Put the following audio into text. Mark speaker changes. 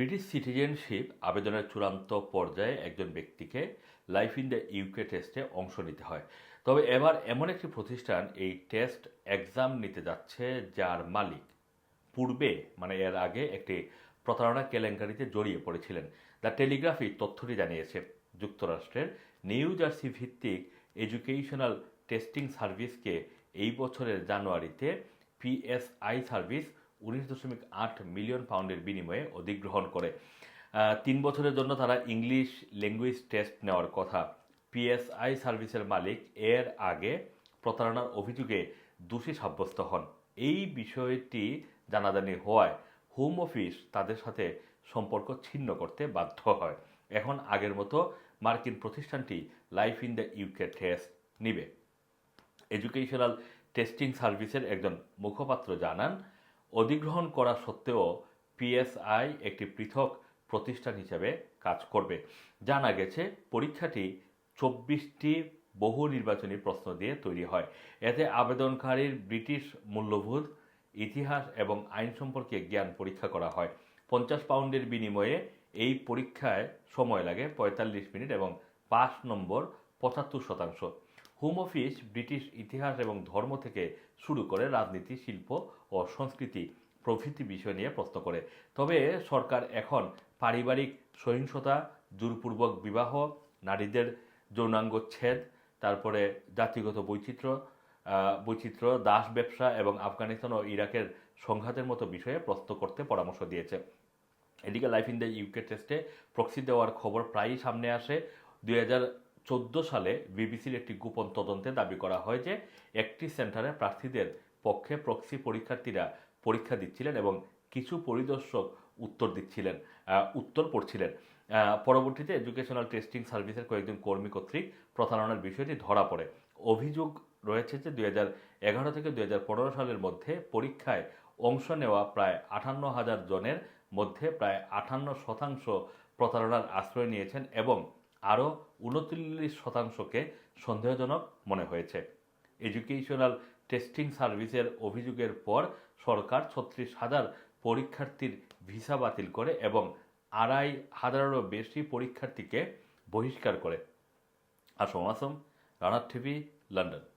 Speaker 1: British citizenship আবেদনের চূড়ান্ত পর্যায়ে একজন ব্যক্তিকে লাইফ ইন দ্য ইউকে টেস্টে অংশ নিতে হয়। তবে এবার এমন একটি প্রতিষ্ঠান এই টেস্ট এক্সাম নিতে যাচ্ছে, যার মালিক পূর্বে মানে এর আগে একটি প্রতারণা কেলেঙ্কারিতে জড়িয়ে পড়েছিলেন। দ্য টেলিগ্রাফি তথ্যটি জানিয়েছে, যুক্তরাষ্ট্রের নিউ জার্সি ভিত্তিক এডুকেশনাল টেস্টিং সার্ভিসকে এই বছরের জানুয়ারিতে পিএসআই সার্ভিস উনিশ দশমিক আট মিলিয়ন পাউন্ডের বিনিময়ে অধিগ্রহণ করে। তিন বছরের জন্য তারা ইংলিশ ল্যাঙ্গুয়েজ টেস্ট নেওয়ার কথা। পিএসআই সার্ভিসের মালিক এর আগে প্রতারণার অভিযোগে দোষী সাব্যস্ত হন। এই বিষয়টি জানাজানি হওয়ায় হোম অফিস তাদের সাথে সম্পর্ক ছিন্ন করতে বাধ্য হয়। এখন আগের মতো মার্কিন প্রতিষ্ঠানটি life in the UK test নিবে। এডুকেশনাল টেস্টিং সার্ভিসের একজন মুখপাত্র জানান অধিগ্রহণ করা সত্ত্বেও পিএসআই একটি পৃথক প্রতিষ্ঠান হিসেবে কাজ করবে। জানা গেছে, পরীক্ষাটি চব্বিশটি বহু নির্বাচনী প্রশ্ন দিয়ে তৈরি হয়। এতে আবেদনকারীর ব্রিটিশ মূল্যবোধ, ইতিহাস এবং আইন সম্পর্কে জ্ঞান পরীক্ষা করা হয়। পঞ্চাশ পাউন্ডের বিনিময়ে এই পরীক্ষায় সময় লাগে পঁয়তাল্লিশ মিনিট এবং পাঁচ নম্বর পঁচাত্তর শতাংশ। হোম অফিস, ব্রিটিশ ইতিহাস এবং ধর্ম থেকে শুরু করে রাজনীতি, শিল্প ও সংস্কৃতি প্রভৃতি বিষয় নিয়ে প্রশ্ন করে। তবে সরকার এখন পারিবারিক সহিংসতা, জোরপূর্বক বিবাহ, নারীদের যৌনাঙ্গ ছেদ, তারপরে জাতিগত বৈচিত্র্য বৈচিত্র্য দাস ব্যবসা এবং আফগানিস্তান ও ইরাকের সংঘাতের মতো বিষয়ে প্রশ্ন করতে পরামর্শ দিয়েছে। এদিকে লাইফ ইন দ্য ইউকে টেস্টে প্রক্সি দেওয়ার খবর প্রায়ই সামনে আসে। দু হাজার চোদ্দ সালে বিবিসির একটি গোপন তদন্তে দাবি করা হয় যে একটি সেন্টারে প্রার্থীদের পক্ষে প্রক্সি পরীক্ষার্থীরা পরীক্ষা দিচ্ছিলেন এবং কিছু পরিদর্শক উত্তর দিচ্ছিলেন উত্তর পড়ছিলেন। পরবর্তীতে এডুকেশনাল টেস্টিং সার্ভিসের কয়েকজন কর্মী কর্তৃক প্রতারণার বিষয়টি ধরা পড়ে। অভিযোগ রয়েছে যে দুই এগারো থেকে দু হাজার পনেরো সালের মধ্যে পরীক্ষায় অংশ নেওয়া প্রায় আটান্ন হাজার জনের মধ্যে প্রায় আটান্ন শতাংশ প্রতারণার আশ্রয় নিয়েছেন এবং আরও উনচল্লিশ শতাংশকে সন্দেহজনক মনে হয়েছে। এডুকেশনাল টেস্টিং সার্ভিসের অভিযোগের পর সরকার ছত্রিশ হাজার পরীক্ষার্থীর ভিসা বাতিল করে এবং আড়াই হাজারেরও বেশি পরীক্ষার্থীকে বহিষ্কার করে। আসম আসম, রানার টিভি, লন্ডন।